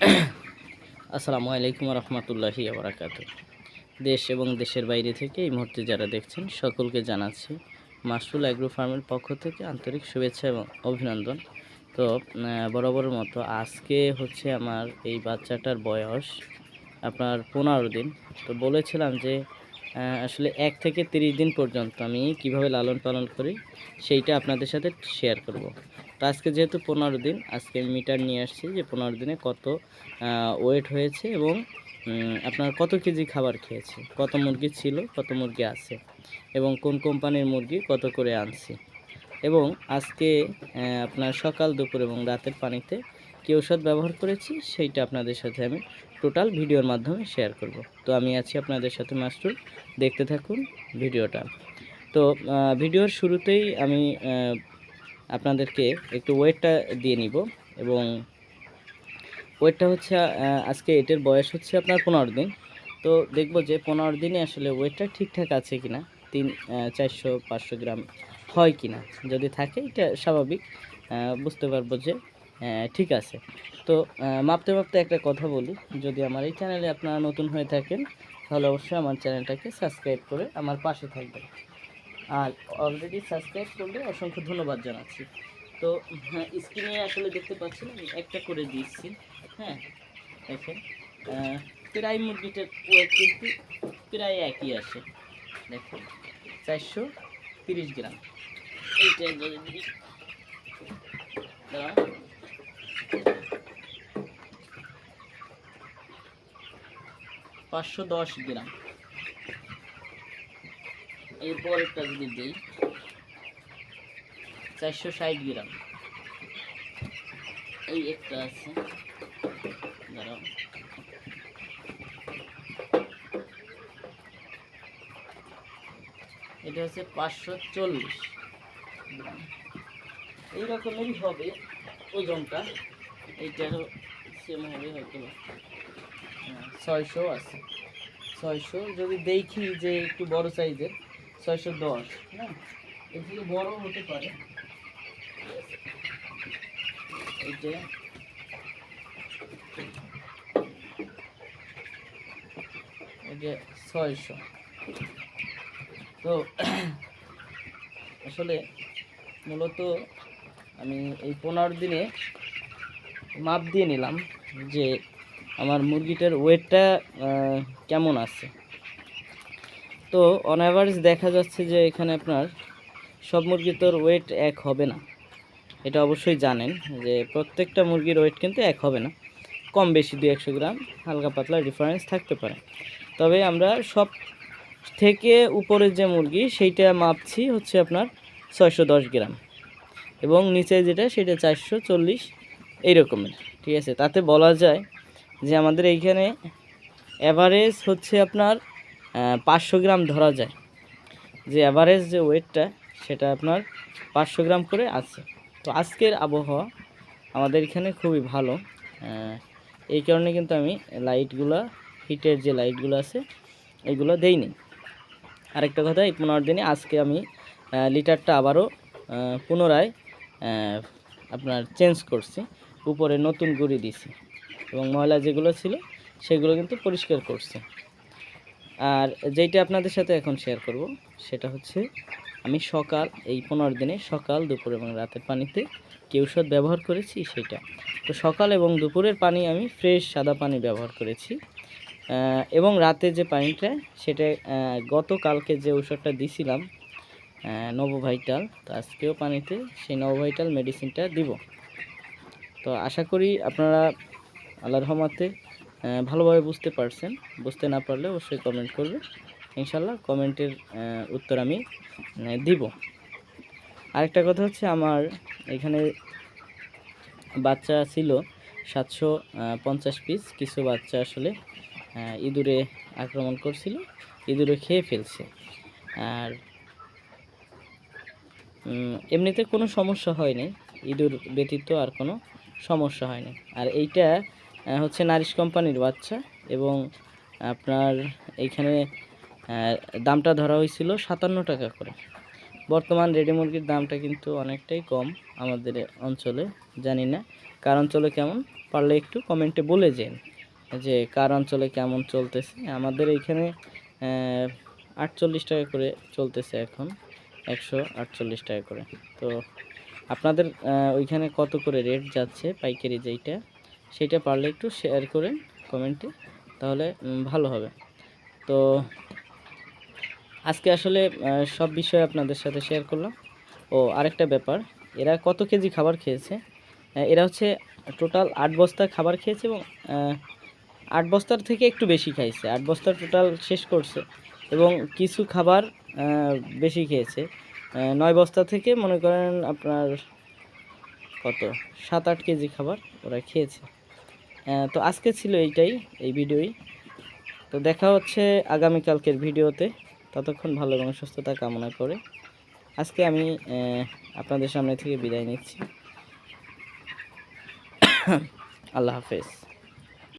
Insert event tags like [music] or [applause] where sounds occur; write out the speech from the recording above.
[coughs] আসসালামু আলাইকুম রহমতুল্লাহি আবরাকাত দেশ এবং দেশের বাইরে থেকে এই মুহূর্তে যারা দেখছেন, সকলকে জানাচ্ছি মাসরুল অ্যাগ্রো ফার্মের পক্ষ থেকে আন্তরিক শুভেচ্ছা এবং অভিনন্দন। তো বরাবরের মতো আজকে হচ্ছে আমার এই বাচ্চাটার বয়স আপনার পনেরো দিন। তো বলেছিলাম যে আসলে এক থেকে তিরিশ দিন পর্যন্ত আমি কীভাবে লালন পালন করি, সেইটা আপনাদের সাথে শেয়ার করব। তো আজকে যেহেতু পনেরো দিন, আজকে আমি মিটার নিয়ে আসছি যে পনেরো দিনে কত ওয়েট হয়েছে এবং আপনার কত কেজি খাবার খেয়েছে, কত মুরগি ছিল, কত মুরগি আছে এবং কোন কোম্পানির মুরগি কত করে আনছি এবং আজকে আপনার সকাল, দুপুর এবং রাতের পানিতে কী ওষুধ ব্যবহার করেছি সেইটা আপনাদের সাথে আমি টোটাল ভিডিওর মাধ্যমে শেয়ার করব। তো আমি আছি আপনাদের সাথে মাস্টুর দেখতে থাকুন ভিডিওটা। তো ভিডিওর শুরুতেই আমি আপনাদেরকে একটু ওয়েটটা দিয়ে নিব এবং ওয়েটটা হচ্ছে আজকে এটার বয়স হচ্ছে আপনার পনেরো দিন। তো দেখব যে পনেরো দিনে আসলে ওয়েটটা ঠিকঠাক আছে কিনা, তিন চারশো, পাঁচশো গ্রাম হয় কিনা। যদি থাকে, এটা স্বাভাবিক বুঝতে পারব যে ঠিক আছে। তো মাপতে মাপতে একটা কথা বলি, যদি আমার এই চ্যানেলে আপনারা নতুন হয়ে থাকেন, তাহলে অবশ্যই আমার চ্যানেলটাকে সাবস্ক্রাইব করে আমার পাশে থাকবেন। আর অলরেডি সাবস্ক্রাইব করলে অসংখ্য ধন্যবাদ জানাচ্ছি। তো হ্যাঁ স্ক্রিনে আসলে দেখতে পাচ্ছেন একটা করে দিচ্ছি হ্যাঁ দেখেন প্রায় মুরগিটার ওয়েট কিন্তু প্রায় একই আসে, দেখুন, চারশো তিরিশ গ্রাম। এইটা পাঁচশো দশ গ্রাম। এরপর একটা যদি দিই চারশো ষাট গ্রাম। এই একটা আছে। দাঁড়াও। এটা হচ্ছে পাঁচশো চল্লিশ গ্রাম। এই রকমেরই হবে ওজনটা। এইটারও সেম হবে হয়তো। হ্যাঁ, ছয়শো আছে। ছয়শো যদি দেখি যে একটু বড় সাইজের ছয়শো দশ। হ্যাঁ থেকে বড় হতে পারে। এটা ছয়শো। তো আসলে মূলত আমি এই পনেরো দিনে মাপ দিয়ে নিলাম যে আমার মুরগিটার ওয়েটটা কেমন আছে। তো অন অ্যাভারেজ দেখা যাচ্ছে যে এখানে আপনার সব মুরগির তোর ওয়েট এক হবে না। এটা অবশ্যই জানেন যে প্রত্যেকটা মুরগির ওয়েট কিন্তু এক হবে না। কম বেশি দু একশো গ্রাম, হালকা পাতলা ডিফারেন্স থাকতে পারে। তবে আমরা সব থেকে উপরের যে মুরগি সেইটা মাপছি হচ্ছে আপনার ছয়শো দশ গ্রাম এবং নিচে যেটা সেটা চারশো চল্লিশ এইরকমের, ঠিক আছে? তাতে বলা যায় যে আমাদের এইখানে অ্যাভারেজ হচ্ছে আপনার পাঁচশো গ্রাম ধরা যায়। যে অ্যাভারেজ যে ওয়েটটা সেটা আপনার পাঁচশো গ্রাম করে আছে। তো আজকের আবহাওয়া আমাদের এখানে খুবই ভালো। এই কারণে কিন্তু আমি লাইটগুলো হিটের যে লাইটগুলো আছে, এগুলো দেইনি। আরেকটা কথা, এই পনেরো দিনে আজকে আমি লিটারটা আবারও পুনরায় আপনার চেঞ্জ করছি। উপরে নতুন গুঁড়ি দিছি। এবং ময়লা যেগুলো ছিল, সেগুলো কিন্তু পরিষ্কার করছে। আর যেইটা আপনাদের সাথে এখন শেয়ার করব, সেটা হচ্ছে আমি সকাল, এই পনেরো দিনে সকাল, দুপুর এবং রাতের পানিতে কি ঔষধ ব্যবহার করেছি? সেটা তো সকাল এবং দুপুরের পানি আমি ফ্রেশ সাদা পানি ব্যবহার করেছি। এবং রাতে যে পানিটা, সেটা গতকালকে যে ঔষধটা দিছিলাম নবভাইটাল, তো আজকেও পানিতে সেই নবভাইটাল মেডিসিনটা দিব। তো আশা করি আপনারা, আল্লাহর রহমতে ভালোভাবে বুঝতে পারছেন, বুঝতে না পারলে অবশ্যই কমেন্ট করবে। ইনশাল্লাহ কমেন্টের উত্তর আমি দিব। আরেকটা কথা হচ্ছে আমার এখানে বাচ্চা ছিল সাতশো পঞ্চাশ পিস কিছু বাচ্চা আসলে ইঁদুরে আক্রমণ করছিল, ইঁদুরে খেয়ে ফেলছে। আর এমনিতে কোনো সমস্যা হয়নি। ইঁদুর ব্যতীত আর কোনো সমস্যা হয়নি। আর এইটা হচ্ছে নারিশ কোম্পানির বাচ্চা এবং আপনার এইখানে দামটা ধরা হয়েছিল সাতান্ন টাকা করে। বর্তমান রেডি মুরগির দামটা কিন্তু অনেকটাই কম আমাদের অঞ্চলে, জানি না। কার অঞ্চলে কেমন? পারলে একটু কমেন্টে বলে যেন যে কার অঞ্চলে কেমন চলতেছে। আমাদের এইখানে আটচল্লিশ টাকা করে চলতেছে এখন, একশো আটচল্লিশ টাকা করে। তো আপনাদের ওইখানে কত করে রেট যাচ্ছে পাইকারি যেইটা? সেইটা পারলে একটু শেয়ার করেন কমেন্টে তাহলে ভালো হবে। তো, আজকে আসলে সব বিষয় আপনাদের সাথে শেয়ার করলাম। ও, আরেকটা ব্যাপার, এরা কত কেজি খাবার খেয়েছে? এরা হচ্ছে টোটাল আট বস্তা খাবার খেয়েছে এবং আট বস্তার থেকে একটু বেশি খাইছে। আট বস্তা টোটাল শেষ করছে এবং কিছু খাবার বেশি খেয়েছে। নয় বস্তা থেকে মনে করেন আপনার কত? সাত আট কেজি খাবার ওরা খেয়েছে। তো আজকে ছিল এইটাই, এই ভিডিওই। তো দেখা হচ্ছে আগামীকালকের ভিডিওতে। ততক্ষণ ভালো এবং সুস্থতা কামনা করে। আজকে আমি আপনাদের সামনে থেকে বিদায় নিচ্ছি। [coughs] আল্লাহ হাফেজ।